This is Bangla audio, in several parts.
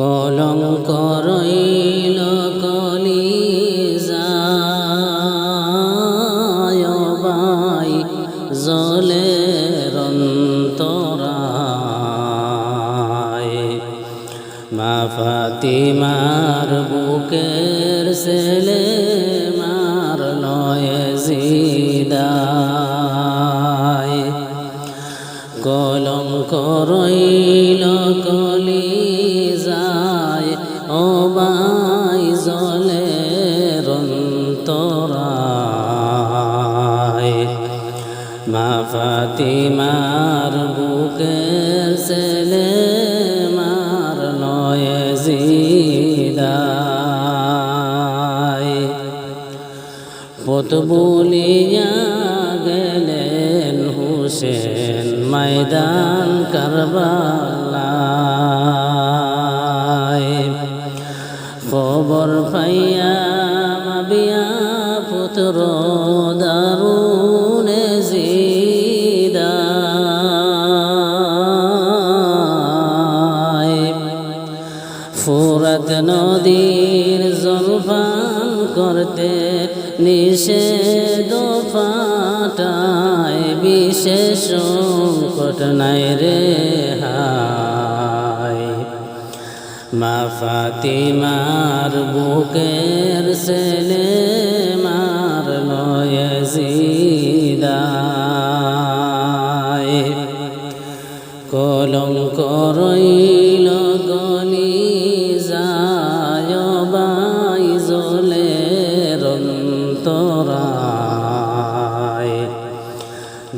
কলঙ্ক রইল কলি বাই জলে রন্তরায় মা ফাতিমার বুকের ছেলে, মার লয় জিদায়। কলঙ্ক রইল কলি যায় ও বাই জলে রন্তরায় মা ফাতিমার বুকের ছেলে মার নয় জিদায়। পত বলিয়া গেলেন হুসেন ময়দান কারবালায় মাবিয়া পুত্র দারুণ জিদায় ফুরত নদীর জলপান করতে নিষেধ ফাটায় বিশেষ সংকট রে হায় মা ফাতিমার বুকের ছেলে, মার লয় জিদায়। কলঙ্ক রইল গলি যায় বাই জলে রন্তরায়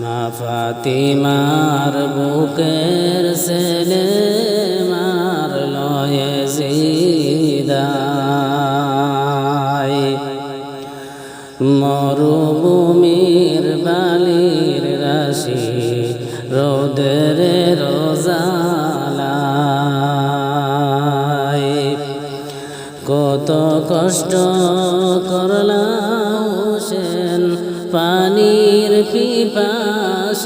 মা ফাতিমার বুকের ছেলে মরুভূমির বালির রাশি, রোদের রোজালায় কত কষ্ট করলাম পানির পিপাসায়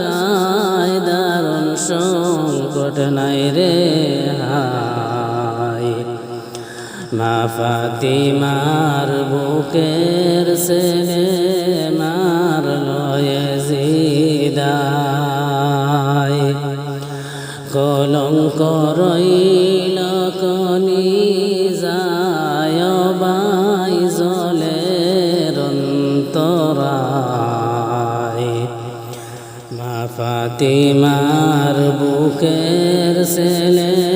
দারুণ সংকট নাই রে হায়। মা ফাতিমার বুকের ছেলে মার লয় জিদায় কলি যায় বাই জলে রন্তরায় মা ফাতিমার বুকের ছেলে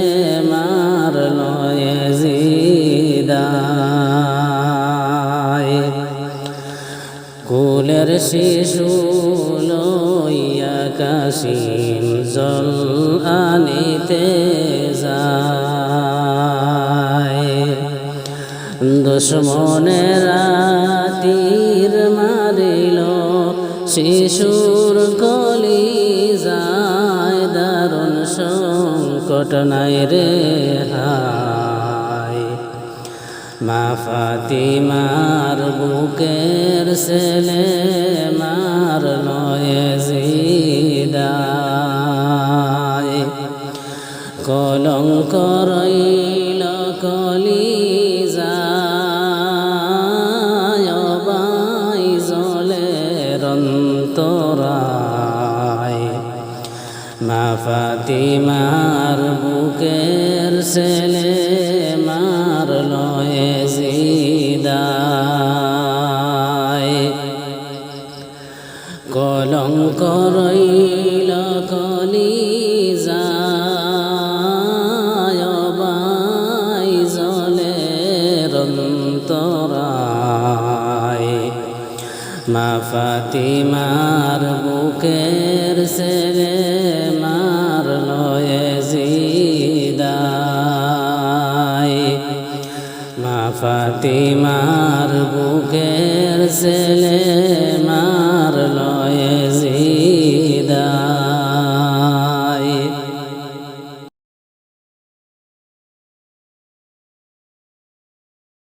শিশু লইয়া কাশিম জল আনিতে যায়। দুশ্মনের রাতির মারিল শিশুর কলি যায়। দারুণ সংকট নাই রে হায়। মা ফাতিমার বুকের ছেলে, মার নয় জিদায়। কলঙ্ক কলি যায় বাই জলে রন্তরায় মা ফাতিমার বুকের লয় জিদায় কলঙ্ক রইল কলি যায় বাই জলে রন্তরায় মা ফাতিমার বুকের ছেলে মার ফাতিমার বুকের ছেলে